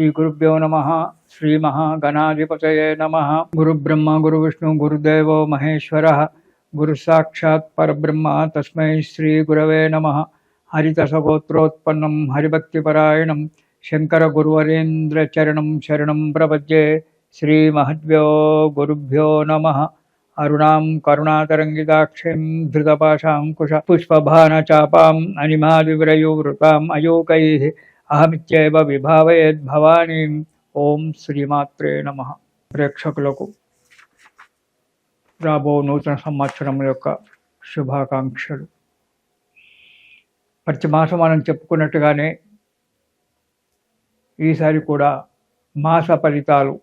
श्रीगुरुभ्यो नम, श्रीमहागणाधिपतये नम। गुरुब्रह्म, गुरुविष्णु, गुरुदेवो महेश्वरः, गुरुसाक्षात् परब्रह्म श्रीगुरव नम। नमः हरिभक्तिपरायण हरिभक्तिपरायणं शरण प्रपज्ये प्रपद्ये श्रीमहद्भ्यो गुरुभ्यो नम। अरुणां करुणातरङ्गिताक्षीं धृतपाशाङ्कुश पुष्पभानचापाम् अनिमादिव्रयुवृताम् अयोकैः అహమిత్యవ విభావయద్ భవానీ. ఓం శ్రీమాత్రే నమ. ప్రేక్షకులకు రాబో నూతన సంవత్సరం యొక్క శుభాకాంక్షలు. ప్రతి మాసం మనం చెప్పుకున్నట్టుగానే ఈసారి కూడా మాస ఫలితాలు.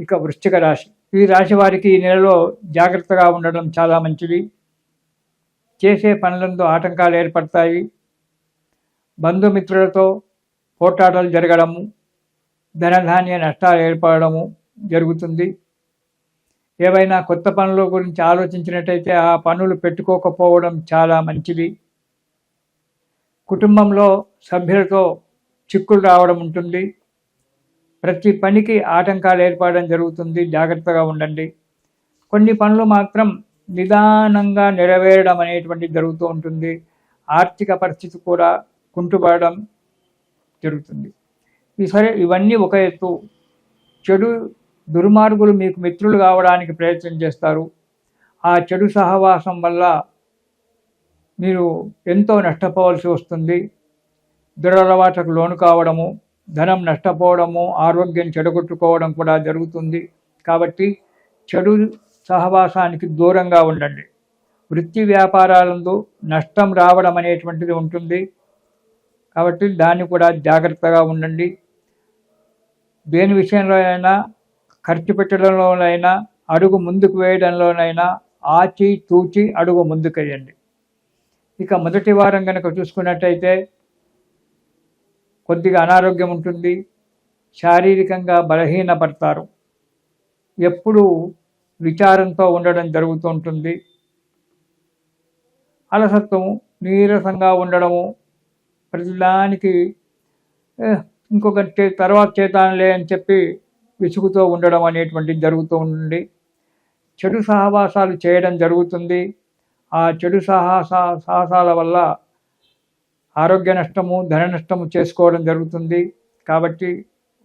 ఇక వృశ్చిక రాశి. ఈ రాశి వారికి ఈ నెలలో జాగ్రత్తగా ఉండడం చాలా మంచిది. చేసే పనులందు ఆటంకాలు ఏర్పడతాయి. బంధుమిత్రులతో పోట్లాటలు జరగడము ధనధాన్య నష్టాలు ఏర్పడము జరుగుతుంది. ఏవైనా కొత్త పనుల గురించి ఆలోచించినట్టయితే ఆ పనులు పెట్టుకోకపోవడం చాలా మంచిది. కుటుంబంలో సభ్యులతో చిక్కులు రావడం ఉంటుంది. ప్రతి పనికి ఆటంకాలు ఏర్పడడం జరుగుతుంది. జాగ్రత్తగా ఉండండి. కొన్ని పనులు మాత్రం నిదానంగా నెరవేరడం అనేటువంటి జరుగుతూ ఉంటుంది. ఆర్థిక పరిస్థితి కూడా కుంటుపడడం జరుగుతుంది. ఈ సరే ఇవన్నీ ఒక ఎత్తు. చెడు దుర్మార్గులు మీకు మిత్రులు కావడానికి ప్రయత్నం చేస్తారు. ఆ చెడు సహవాసం వల్ల మీరు ఎంతో నష్టపోవాల్సి వస్తుంది. దురలవాట్లకు లోను కావడము ధనం నష్టపోవడము ఆరోగ్యం చెడగొట్టుకోవడం కూడా జరుగుతుంది. కాబట్టి చెడు సహవాసానికి దూరంగా ఉండండి. వృత్తి వ్యాపారాలందు నష్టం రావడం అనేటువంటిది ఉంటుంది. కాబట్టి దాన్ని కూడా జాగ్రత్తగా ఉండండి. దేని విషయంలోనైనా ఖర్చు పెట్టడంలోనైనా అడుగు ముందుకు వేయడంలోనైనా ఆచి తూచి అడుగు ముందుకేయండి ఇక మొదటి వారం కనుక చూసుకున్నట్టయితే కొద్దిగా అనారోగ్యం ఉంటుంది శారీరకంగా బలహీనపడతారు. ఎప్పుడు విచారంతో ఉండడం జరుగుతూ ఉంటుంది. అలసత్వము నీరసంగా ఉండడము ప్రతిదానికి "ఏ, ఇంకొక తర్వాత చేతానులే అని చెప్పి విసుగుతూ ఉండడం అనేటువంటిది జరుగుతూ ఉండి చెడు సహవాసాలు చేయడం జరుగుతుంది. ఆ చెడు సాహస సాహసాల వల్ల ఆరోగ్య నష్టము ధన నష్టము చేసుకోవడం జరుగుతుంది. కాబట్టి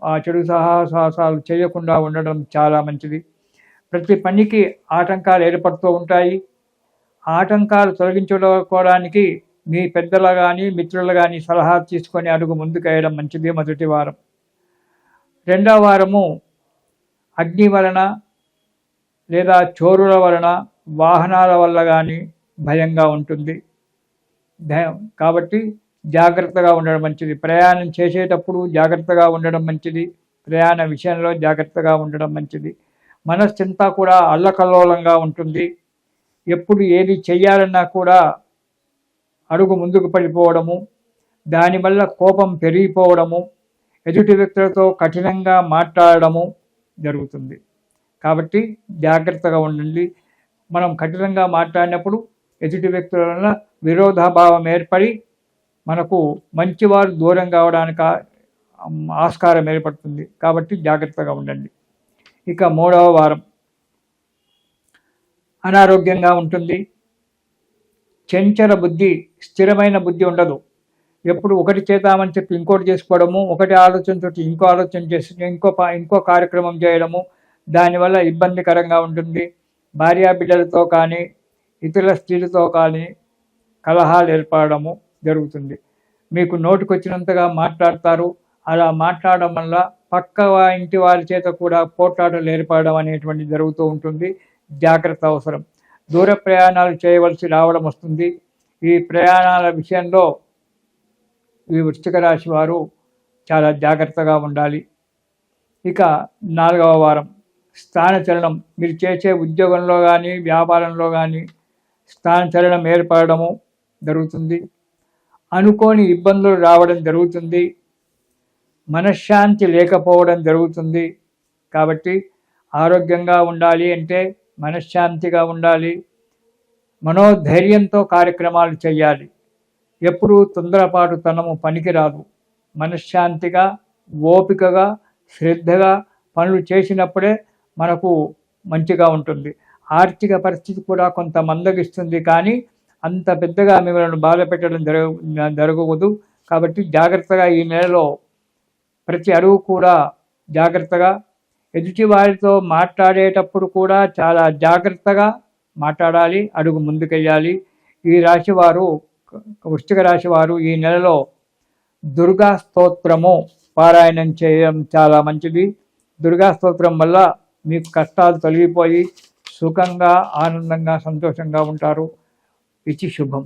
ఆ చెడు సాహసాలు చేయకుండా ఉండడం చాలా మంచిది. ప్రతి పనికి ఆటంకాలు ఏర్పడుతూ ఉంటాయి. ఆటంకాలు తొలగించుకోవడానికి మీ పెద్దల కానీ మిత్రులు కానీ సలహా తీసుకొని అడుగు ముందుకు వేయడం మంచిది. మొదటి వారం. రెండవ వారము అగ్ని వలన లేదా చోరుల వలన వాహనాల వల్ల కానీ భయంగా ఉంటుంది. భయం. కాబట్టి జాగ్రత్తగా ఉండడం మంచిది. ప్రయాణం చేసేటప్పుడు జాగ్రత్తగా ఉండడం మంచిది. ప్రయాణ విషయంలో జాగ్రత్తగా ఉండడం మంచిది. మనస్సంతా కూడా అల్లకల్లోలంగా ఉంటుంది. ఎప్పుడు ఏది చెయ్యాలన్నా కూడా అడుగు ముందుకు పడిపోవడము దానివల్ల కోపం పెరిగిపోవడము ఎదుటి వ్యక్తులతో కఠినంగా మాట్లాడడము జరుగుతుంది. కాబట్టి జాగ్రత్తగా ఉండండి. మనం కఠినంగా మాట్లాడినప్పుడు ఎదుటి వ్యక్తుల వలన విరోధాభావం ఏర్పడి మనకు మంచివారు దూరం కావడానికి ఆస్కారం ఏర్పడుతుంది. కాబట్టి జాగ్రత్తగా ఉండండి. ఇక మూడవ వారం. అనారోగ్యంగా ఉంటుంది. చెంచల బుద్ధి స్థిరమైన బుద్ధి ఉండదు. ఎప్పుడు ఒకటి చేద్దామని చెప్పి ఇంకోటి చేసుకోవడము ఒకటి ఆలోచనతో ఇంకో ఆలోచన చేసి ఇంకో ఇంకో కార్యక్రమం చేయడము దానివల్ల ఇబ్బందికరంగా ఉంటుంది. భార్యా బిడ్డలతో కానీ ఇతరుల స్త్రీలతో కానీ కలహాలు ఏర్పడము జరుగుతుంది. మీకు నోటికొచ్చినంతగా మాట్లాడతారు. అలా మాట్లాడడం వల్ల పక్క ఇంటి వారి చేత కూడా పోట్లాటలు ఏర్పడడం అనేటువంటి జరుగుతూ ఉంటుంది. జాగ్రత్త అవసరం. దూర ప్రయాణాలు చేయవలసి రావడం వస్తుంది. ఈ ప్రయాణాల విషయంలో ఈ వృశ్చిక రాశి వారు చాలా జాగ్రత్తగా ఉండాలి. ఇక నాలుగవ వారం స్థానచలనం మీరు చేసే ఉద్యోగంలో కానీ వ్యాపారంలో కానీ స్థానచలనం ఏర్పడము జరుగుతుంది. అనుకోని ఇబ్బందులు రావడం జరుగుతుంది. మనశ్శాంతి లేకపోవడం జరుగుతుంది. కాబట్టి ఆరోగ్యంగా ఉండాలి అంటే మనశ్శాంతిగా ఉండాలి. మనోధైర్యంతో కార్యక్రమాలు చేయాలి. ఎప్పుడూ తొందరపాటు తనము పనికిరాదు. మనశ్శాంతిగా ఓపికగా శ్రద్ధగా పనులు చేసినప్పుడే మనకు మంచిగా ఉంటుంది. ఆర్థిక పరిస్థితి కూడా కొంత మందగిస్తుంది కానీ అంత పెద్దగా మిమ్మల్ని బాధ పెట్టడం జరగ జరగవదు కాబట్టి జాగ్రత్తగా ఈ నెలలో ప్రతి అడుగు కూడా జాగ్రత్తగా ఎదుటి వారితో మాట్లాడేటప్పుడు కూడా చాలా జాగ్రత్తగా మాట్లాడాలి అడుగు ముందుకెళ్ళాలి ఈ రాశివారు వృష్టిక రాశివారు ఈ నెలలో దుర్గా స్తోత్రము పారాయణం చేయడం చాలా మంచిది. దుర్గా స్తోత్రం వల్ల మీకు కష్టాలు తొలగిపోయి సుఖంగా ఆనందంగా సంతోషంగా ఉంటారు. ఇది శుభం.